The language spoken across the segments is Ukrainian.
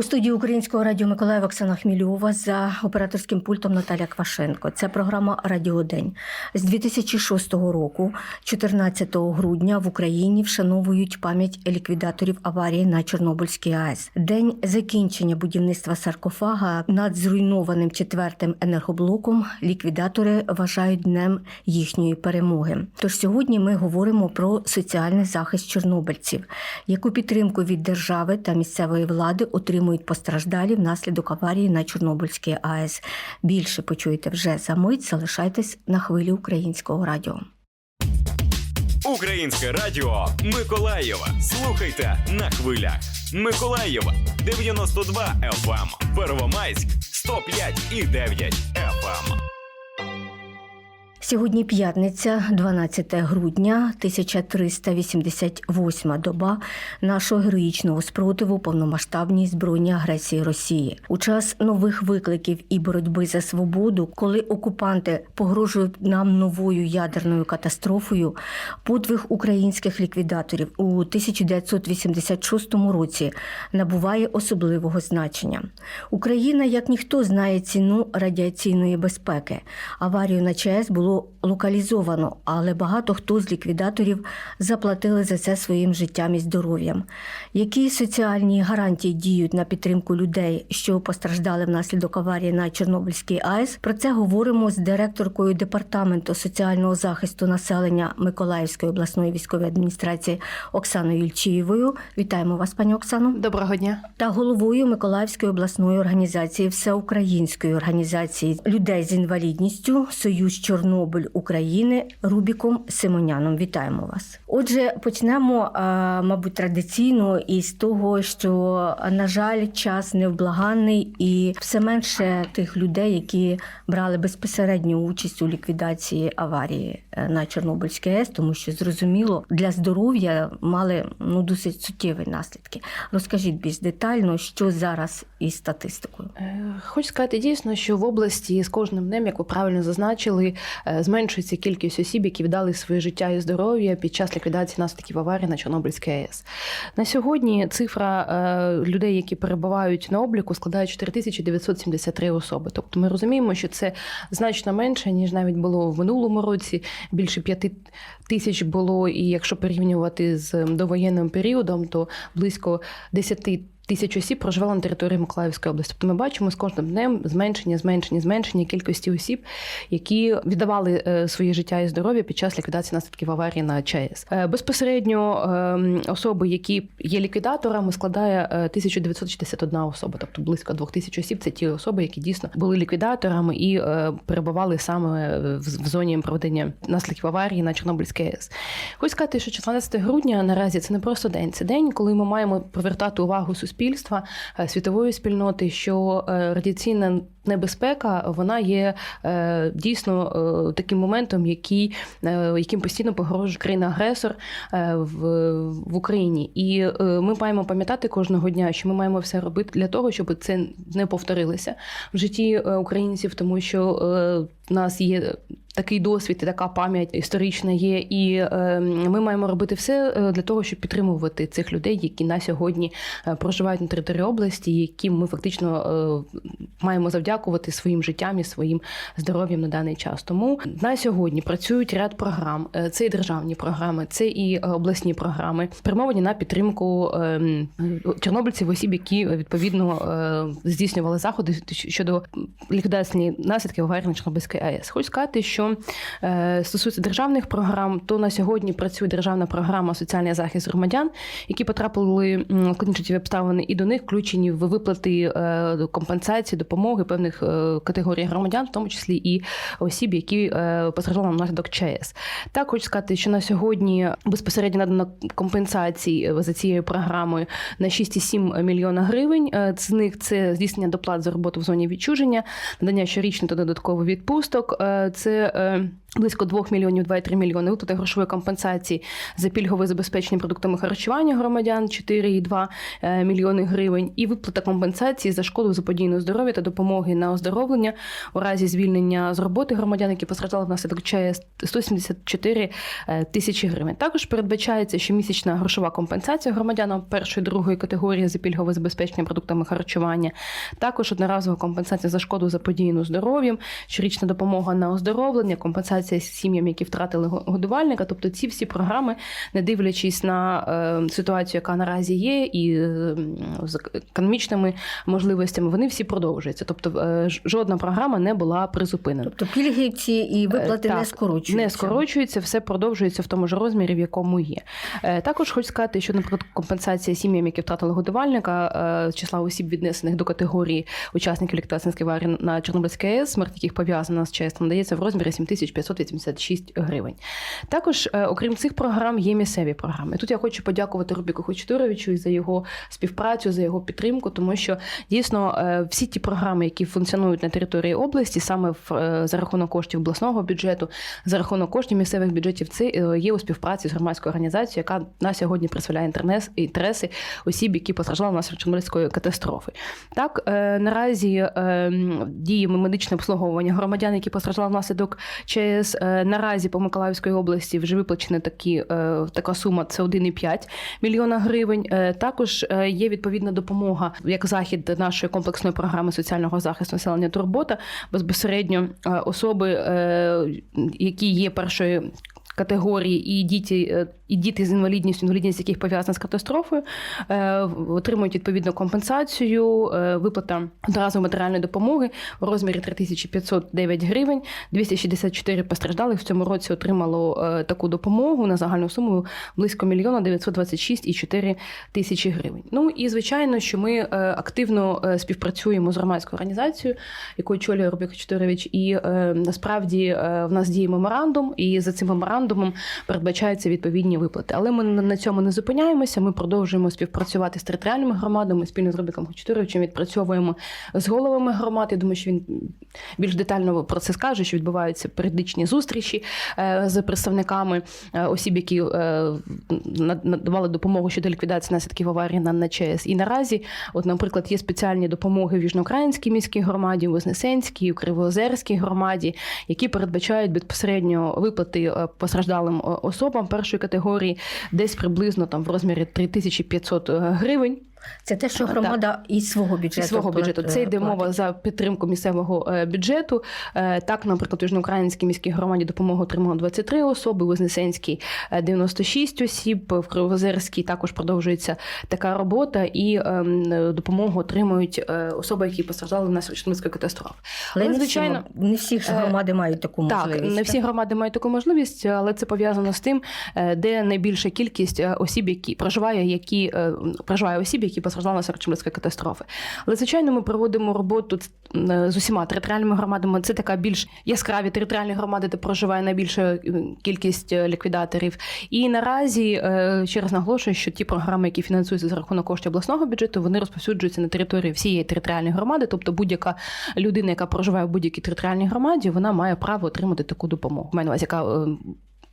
У студії Українського радіо Миколаїв Оксана Хмільова за операторським пультом Наталя Квашенко. Це програма Радіодень. З 2006 року, 14 грудня, в Україні вшановують пам'ять ліквідаторів аварії на Чорнобильській АЕС. День закінчення будівництва саркофага над зруйнованим четвертим енергоблоком ліквідатори вважають днем їхньої перемоги. Тож сьогодні ми говоримо про соціальний захист чорнобильців, яку підтримку від держави та місцевої влади отримують постраждалі внаслідок аварії на Чорнобильській АЕС. Більше почуєте вже за мить. Залишайтесь на хвилі українського радіо. Українське радіо Миколаєва. Слухайте на хвилях. Миколаєва 92 FM, Первомайськ 105 і 9 FM. Сьогодні п'ятниця, 12 грудня, 1388 доба нашого героїчного спротиву повномасштабній збройній агресії Росії. У час нових викликів і боротьби за свободу, коли окупанти погрожують нам новою ядерною катастрофою, подвиг українських ліквідаторів у 1986 році набуває особливого значення. Україна, як ніхто, знає ціну радіаційної безпеки. Аварію на ЧАЕС було локалізовано, але багато хто з ліквідаторів заплатили за це своїм життям і здоров'ям. Які соціальні гарантії діють на підтримку людей, що постраждали внаслідок аварії на Чорнобильській АЕС? Про це говоримо з директоркою департаменту соціального захисту населення Миколаївської обласної військової адміністрації Оксаною Юльчієвою. Вітаємо вас, пані Оксано Доброго дня. та головою Миколаївської обласної організації Всеукраїнської організації людей з інвалідністю Союз Чорнобиль України Рубіком Симоняном. Вітаємо вас. Отже, почнемо, мабуть, традиційно із того, що на жаль, час невблаганний і все менше тих людей, які брали безпосередню участь у ліквідації аварії е, на Чорнобильській АЕС, тому що зрозуміло для здоров'я мали ну досить суттєві наслідки. Розкажіть більш детально, що зараз із статистикою. Е, Хочу сказати дійсно, що в області з кожним днем, як ви правильно зазначили, е, зменшується кількість осіб, які віддали своє життя і здоров'я під час ліквідації наслідків аварії на Чорнобильській АЕС. На сьогодні цифра е, людей, які перебувають на обліку, складає 4973 особи. Тобто ми розуміємо, що це значно менше ніж навіть було в минулому році. Більше 5 тисяч було, і якщо порівнювати з довоєнним періодом, то близько 10 тисяч осіб проживало на території Миколаївської області. Тобто ми бачимо з кожним днем зменшення, зменшення, зменшення кількості осіб, які віддавали е, своє життя і здоров'я під час ліквідації наслідків аварії на ЧАЕС. Е, Безпосередньо е, особи, які є ліквідаторами, складає е, 1961 особа, тобто близько 2000 осіб. Це ті особи, які дійсно були ліквідаторами і е, перебували саме в зоні проведення наслідків аварії на Чорнобильській АЕС. Хочу сказати, що 14 грудня наразі це не просто день, це день, коли ми маємо привертати увагу суспільства, е, світової спільноти, що е, радіаційна небезпека вона є е, дійсно таким моментом, який, яким постійно погрожує країна-агресор в, в Україні. І ми маємо пам'ятати кожного дня, що ми маємо все робити для того, щоб це не повторилося в житті українців, тому що в нас є такий досвід і така пам'ять історична є, і е, ми маємо робити все е, для того, щоб підтримувати цих людей, які на сьогодні е, проживають на території області, яким ми фактично е, маємо завдякувати своїм життям і своїм здоров'ям на даний час. Тому на сьогодні працюють ряд програм. Це і державні програми, це і обласні програми, спрямовані на підтримку е, чорнобильців, осіб, які відповідно здійснювали заходи щодо ліквідації наслідків аварії на Чорнобильській АЕС. Хочу сказати, що е, стосується державних програм, то на сьогодні працює державна програма соціальний захист громадян, які потрапили в життєві обставини, і до них включені в виплати е, компенсації, допомоги певних е, категорій громадян, в тому числі і осіб, які постраждали внаслідок ЧАЕС. Так хочу сказати, що на сьогодні безпосередньо надано компенсацій е, за цією програмою на 6,7 мільйона гривень. З них це здійснення доплат за роботу в зоні відчуження, надання щорічних та додаткових відпусток. Це е, Близько 2 мільйонів 2,3 мільйони виплати грошової компенсації за пільгове забезпечення продуктами харчування громадян 4,2 е, мільйони гривень, і виплата компенсації за шкоду заподійного здоров'я та допомоги на оздоровлення у разі звільнення з роботи громадян, які постраждали внаслідок ЧАЕС 174 е, тисячі гривень. Також передбачається щомісячна грошова компенсація громадянам першої другої категорії за пільгове забезпечення продуктами харчування. Також одноразова компенсація за шкоду заподіяну здоров'ям, щорічна допомога на оздоровлення, компенсація сім'ям, які втратили годувальника. Тобто ці всі програми, не дивлячись на е, ситуацію, яка наразі є, і е, з економічними можливостями, вони всі продовжуються. Тобто е, жодна програма не була призупинена. Тобто пільги ці і виплати Е, не так, скорочуються. Не скорочується, все продовжується в тому ж розмірі, в якому є. Також хочу сказати, що, наприклад, компенсація сім'ям, які втратили годувальника, числа осіб, віднесених до категорії учасників ліквідаційської аварії на Чорнобильській АЕС, смерть яких пов'язана з ЧАЕС, надається в розмірі 7586 гривень. Також, е, окрім цих програм, є місцеві програми. Тут я хочу подякувати Рубіку Хочтуровичу за його співпрацю, за його підтримку, тому що дійсно е, всі ті програми, які функціонують на території області, саме в, е, за рахунок коштів обласного бюджету, за рахунок коштів місцевих бюджетів, це є у співпраці з громадською організацією, яка на сьогодні представляє інтереси осіб, які постраждали внаслідок Чорнобильської катастрофи. Так наразі е, медичне обслуговування громадян, які постраждали внаслідок ЧС. Е, Наразі по Миколаївській області вже виплачена такі е, така сума. Це 1,5 мільйона гривень. Е, Також є відповідна допомога як захід нашої комплексної програми соціального захисту населення турбота безпосередньо особи, які є першої. Категорії і діти, е, і діти з інвалідністю, інвалідність яких пов'язана з катастрофою, е, отримують відповідну компенсацію, е, виплата одразу матеріальної допомоги у розмірі 3509 гривень. 264 постраждалих в цьому році отримало таку допомогу на загальну суму близько мільйона 926,4 тисячі гривень. Ну і звичайно, що ми активно співпрацюємо з громадською організацією, яку очолює Рубік Чотирович, і насправді в нас діє меморандум, і за цим меморандумом передбачаються відповідні виплати. Але ми на цьому не зупиняємося. Ми продовжуємо співпрацювати з територіальними громадами спільно з Рубіком Чотировичем. Відпрацьовуємо з головами громад. Я думаю, що він більш детально про це скаже, що відбуваються періодичні зустрічі е, з представниками е, осіб, які е, надавали допомогу щодо ліквідації наслідків аварії на, ЧАЕС. І наразі, от, наприклад, є спеціальні допомоги в Южноукраїнській міській громаді, у Вознесенській, у Кривоозерській громаді, які передбачають безпосередньо виплати постраждалим е, особам першої категорії, десь приблизно там в розмірі 3500 гривень. Це те, що Так. громада із свого бюджету. Із свого бюджету. Це йде мова за підтримку місцевого е, бюджету. Е, Так, наприклад, у Южноукраїнській міській громаді допомогу отримало 23 особи, у Вознесенській е, 96 осіб, в Кривозерській також продовжується така робота, і ем, е, допомогу отримують е, особи, які постраждали внаслідок Чорнобильської катастрофи. Але, Але, не звичайно, всі, не всі ж е, громади мають таку Так, не всі громади мають таку можливість, але це пов'язано з тим, е, де найбільша кількість е, осіб, які проживає, які е, проживає осіб, які постраждали на Чорнобильської катастрофи. Але звичайно, ми проводимо роботу е, з усіма територіальними громадами. Це така більш яскраві територіальні громади, де проживає найбільша е, кількість е, ліквідаторів. І наразі ще раз наголошую, що ті програми, які фінансуються за рахунок коштів обласного бюджету, вони розповсюджуються на території всієї територіальної громади. Тобто будь-яка людина, яка проживає в будь-якій територіальній громаді, вона має право отримати таку допомогу. Маю на увазі, яка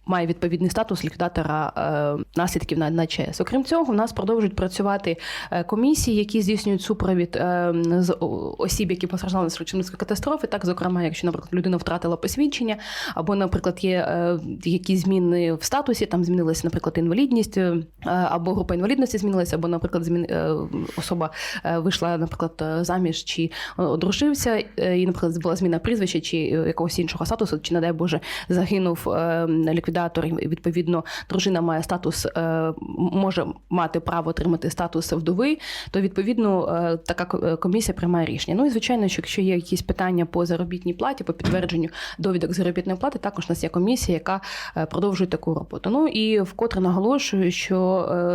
має відповідний статус ліквідатора е, наслідків на, ЧС. Окрім цього, в нас продовжують працювати е, комісії, які здійснюють супровід е, з осіб, які постраждали на Чорнобильської катастрофи. Так, зокрема, якщо, наприклад, людина втратила посвідчення, або, наприклад, є якісь зміни в статусі, там змінилася, наприклад, інвалідність, або група інвалідності змінилася, або, наприклад, змін, особа вийшла, наприклад, заміж чи одружився, і, наприклад, була зміна прізвища чи якогось іншого статусу, чи, не дай Боже, загинув е, ліквідатор, і відповідно дружина має статус, е, може мати право отримати статус вдови, то відповідно е, така е, комісія приймає рішення. Ну і звичайно, що якщо є якісь питання по заробітній платі, по підтвердженню довідок заробітної плати, також у нас є комісія, яка продовжує таку роботу. Ну і вкотре наголошую, що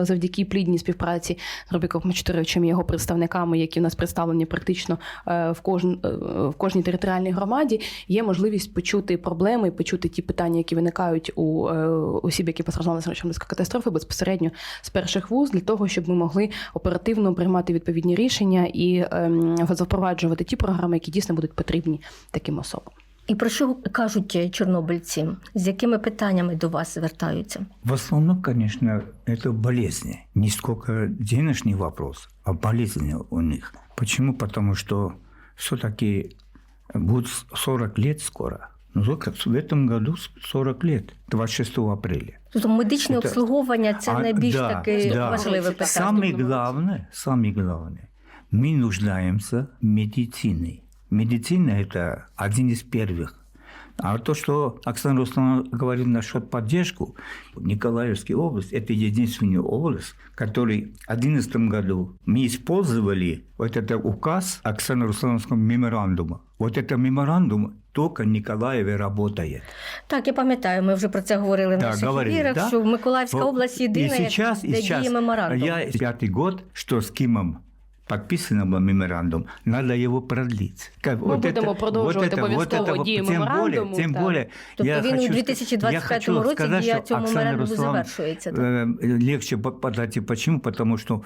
завдяки плідній співпраці з Робіком Мачтуровичем і його представниками, які в нас представлені практично в кожн, е, в кожній територіальній громаді, є можливість почути проблеми, почути ті питання, які виникають у е, осіб, які постраждали на Чорнобильської катастрофи, безпосередньо з перших вуз, для того, щоб ми могли оперативно приймати відповідні рішення і ем, запроваджувати ті програми, які дійсно будуть потрібні таким особам. І про що кажуть чорнобильці? З якими питаннями до вас звертаються? В основном, конечно, это болезни. Не сколько денежный вопрос, а болезни у них. Почему? Потому что все-таки будет 40 лет скоро. Ну, только в этом году 40 лет, 26 апреля. Тобто медичне Це- обслуговування це А, найбільш да, таке да. важливе Так, питання. Самое Наступного главное, самое главное, мы нуждаемся в медицине. Медицина – это один из первых. А то, что Оксана Руслановна говорит насчет поддержку, Николаевская область – это единственная область, который в 2011 году мы использовали вот этот указ Оксаны Руслановского меморандума. Вот это меморандум только в Николаеве работает. Так, я пам'ятаю, ми вже про це говорили в Да, наших говорили, ефірах, да? що Миколаївська Вот область єдина, и сейчас, де и сейчас, діє меморандум. Я пятый год, что с Кимом подписан был меморандум, надо его продлить. Как, Ми будемо продовжувати обов'язково дію тем более, меморандуму, тем так. более, Тобто я він у хочу, 2025 я хочу році сказать, дія что цього Оксана меморандуму Руслан, завершується. так? э, легче по- подать. Почему? Потому что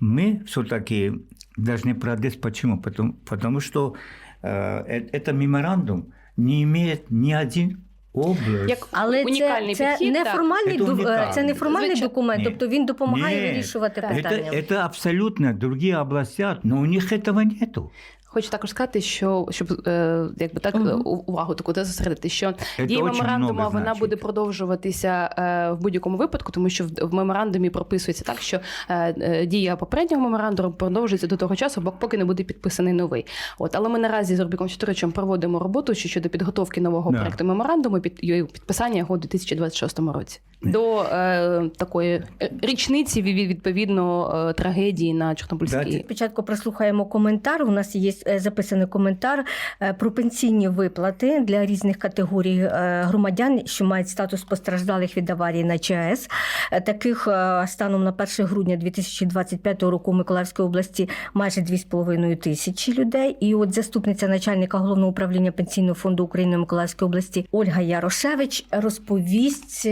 мы все-таки должны продлить. Почему? Потому, потому что э, э, это меморандум не имеет ни один область. Як Але унікальний це, це підхід, так. неформальний Це ду- е, унікальний. це неформальний Звичайно. документ, Ні. тобто він допомагає Ні. вирішувати Так. Это, питання. это абсолютно другие области, но у них этого нету. Хочу також сказати, що щоб е, якби так е, увагу таку де зосередити, що Це дія меморандуму вона значить. буде продовжуватися е, в будь-якому випадку, тому що в, в меморандумі прописується так, що е, е, дія попереднього меморандуму продовжується до того часу, бо поки не буде підписаний новий. От але ми наразі з Рубіком Чотиричем проводимо роботу щодо підготовки нового Да. проекту меморандуму під підписання його у 2026 році. До е, такої е, річниці від- відповідно е, трагедії на Чорнобильській. Спочатку прослухаємо коментар. У нас є е, записаний коментар про пенсійні виплати для різних категорій громадян, що мають статус постраждалих від аварії на ЧАЕС. Таких станом на 1 грудня 2025 року в Миколаївській області майже 2,5 тисячі людей. І от заступниця начальника головного управління пенсійного фонду України в Миколаївській області Ольга Ярошевич розповість,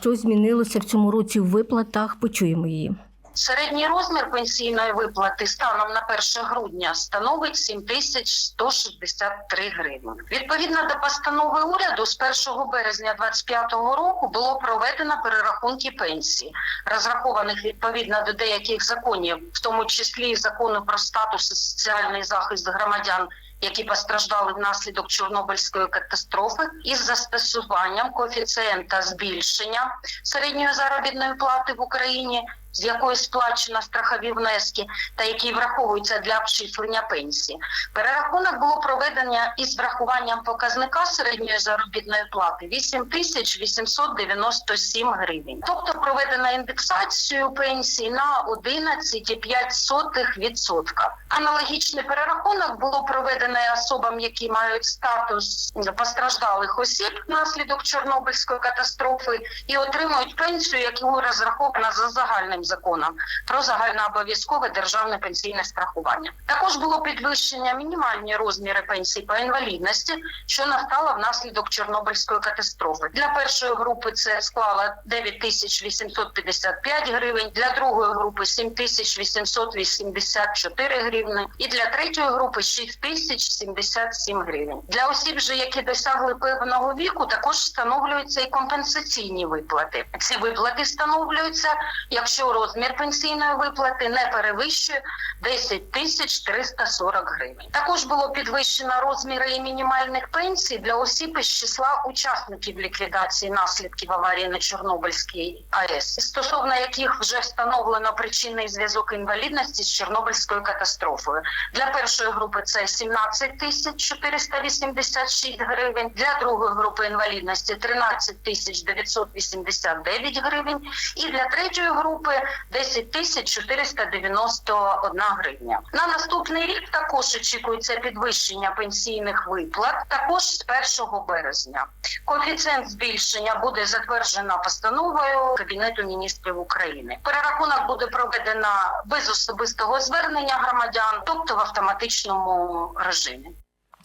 що змінилося в цьому році в виплатах. Почуємо її. Середній розмір пенсійної виплати станом на 1 грудня становить 7163 гривні. Відповідно до постанови уряду, з 1 березня 2025 року було проведено перерахунки пенсій, розрахованих відповідно до деяких законів, в тому числі закону про статус і соціальний захист громадян. Які постраждали внаслідок Чорнобильської катастрофи із застосуванням коефіцієнта збільшення середньої заробітної плати в Україні, з якої сплачено страхові внески, та які враховуються для обчислення пенсії. Перерахунок було проведено із врахуванням показника середньої заробітної плати 8 тисяч 897 гривень. Тобто проведено індексацію пенсії на 11,5%. Аналогічний перерахунок було проведено особам, які мають статус постраждалих осіб внаслідок Чорнобильської катастрофи і отримують пенсію, яку розрахована за загальним законом про загальнообов'язкове державне пенсійне страхування. Також було підвищення мінімальні розміри пенсій по інвалідності, що настало внаслідок Чорнобильської катастрофи. Для першої групи це склало 9855 гривень, для другої групи 7884 гривни і для третьої групи 6077 гривень. Для осіб, же, які досягли певного віку, також встановлюються і компенсаційні виплати. Ці виплати встановлюються, якщо розмір пенсійної виплати не перевищує 10 тисяч 340 гривень. Також було підвищено розміри і мінімальних пенсій для осіб із числа учасників ліквідації наслідків аварії на Чорнобильській АЕС, стосовно яких вже встановлено причинний зв'язок інвалідності з Чорнобильською катастрофою. Для першої групи це 17 тисяч 486 гривень, для другої групи інвалідності 13 тисяч 989 гривень і для третьої групи 10 тисяч 491 гривня. На наступний рік також очікується підвищення пенсійних виплат, також з 1 березня. Коефіцієнт збільшення буде затверджено постановою Кабінету міністрів України. Перерахунок буде проведено без особистого звернення громадян, тобто в автоматичному режимі.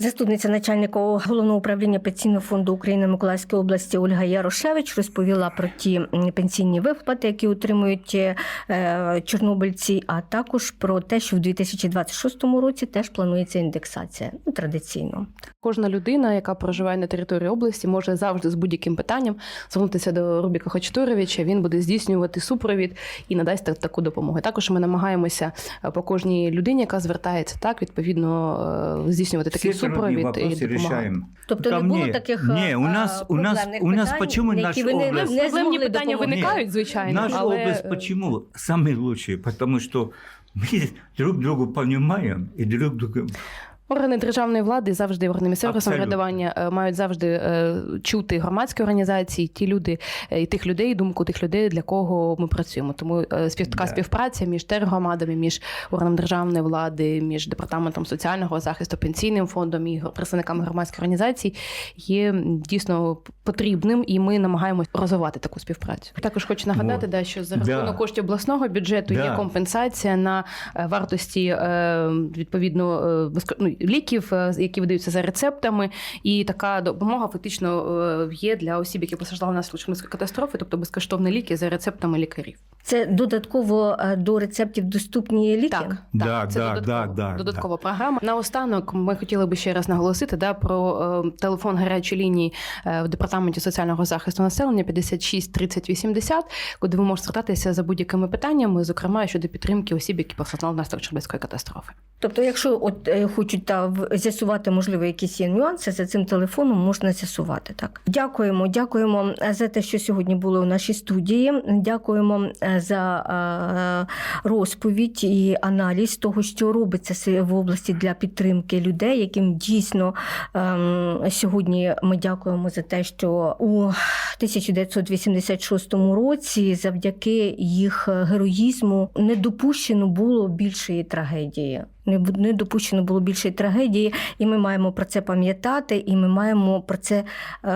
Заступниця начальника головного управління пенсійного фонду України Миколаївської області Ольга Ярошевич розповіла про ті пенсійні виплати, які отримують е, чорнобильці, а також про те, що в 2026 році теж планується індексація ну, традиційно. Кожна людина, яка проживає на території області, може завжди з будь-яким питанням звернутися до Рубіка Хачатуровича. Він буде здійснювати супровід і надасть таку допомогу. Також ми намагаємося е, по кожній людині, яка звертається, так відповідно е, здійснювати такий Все супровід трудные і вопросы допомагати. решаем. Тобто Ко не було мне. таких Не, у а, нас, у нас, проблемних у нас питань, почему на наш які ви не, область... не Проблемні змогли питання допомогти? виникають, звичайно, Наша але область почему самый лучший? Потому что мы друг друга понимаем и друг друга... Органи державної влади завжди органи місцевого Абсолютно. самоврядування е, мають завжди е, чути громадські організації, ті люди е, і тих людей, думку тих людей, для кого ми працюємо. Тому е, спів така Да. співпраця між тергромадами, між органом державної влади, між департаментом соціального захисту, пенсійним фондом і представниками громадських організацій є дійсно потрібним, і ми намагаємося розвивати таку співпрацю. Також хочу нагадати, да, що за рахунок коштів обласного бюджету є компенсація на вартості відповідно ну, ліків, е, які видаються за рецептами, і така допомога фактично е, є для осіб, які постраждали внаслідок Чорнобильської катастрофи, тобто безкоштовні ліки за рецептами лікарів. Це додатково е, до рецептів доступні ліки? Так, Да, так, це да, додаткова, да, да, додаткова програма. Наостанок ми хотіли би ще раз наголосити да, про е, телефон гарячої лінії в департаменті соціального захисту населення 56 30 80, куди ви можете звертатися за будь-якими питаннями, зокрема щодо підтримки осіб, які постраждали внаслідок Чорнобильської катастрофи. Тобто, якщо от е, хочуть та з'ясувати, можливо, якісь нюанси, за цим телефоном можна з'ясувати. Так, дякуємо, дякуємо е, за те, що сьогодні були у нашій студії. Дякуємо е, за е, розповідь і аналіз того, що робиться в області для підтримки людей, яким дійсно ем, сьогодні ми дякуємо за те, що у 1986 році, завдяки їх героїзму, не допущено було більшої трагедії. Не не допущено було більшої трагедії, і ми маємо про це пам'ятати, і ми маємо про це е,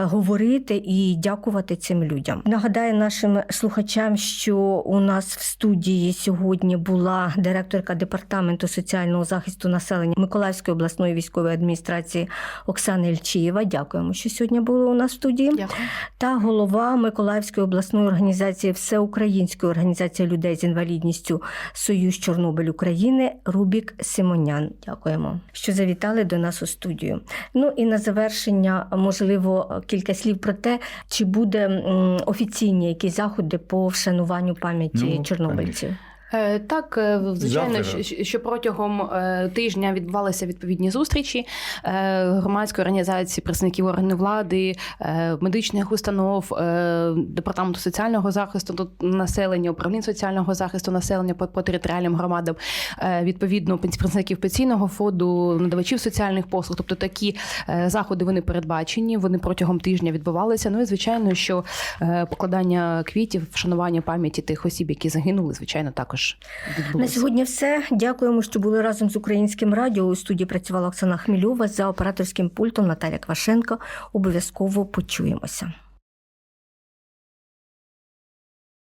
говорити і дякувати цим людям. Нагадаю нашим слухачам, що у нас в студії сьогодні була директорка департаменту соціального захисту населення Миколаївської обласної військової адміністрації Оксана Ільчієва. Дякуємо, що сьогодні були у нас в студії Дякую. та голова Миколаївської обласної організації Всеукраїнської організації людей з інвалідністю Союз Чорнобиль України Рубік Симонян. Дякуємо, що завітали до нас у студію. Ну і на завершення, можливо, кілька слів про те, чи буде офіційні якісь заходи по вшануванню пам'яті Ну, чорнобильців. Е, Так, е, звичайно, Завтра. що, що протягом е, тижня відбувалися відповідні зустрічі е, громадської організації, представників органів влади, е, медичних установ, е, департаменту соціального захисту населення, управління соціального захисту населення по, по територіальним громадам, е, відповідно представників пенсійного фонду, надавачів соціальних послуг. Тобто такі е, заходи вони передбачені. Вони протягом тижня відбувалися. Ну і звичайно, що е, покладання квітів, вшанування пам'яті тих осіб, які загинули, звичайно, також На відбулося. сьогодні все. Дякуємо, що були разом з українським радіо. У студії працювала Оксана Хмільова за операторським пультом Наталя Квашенко. Обов'язково почуємося.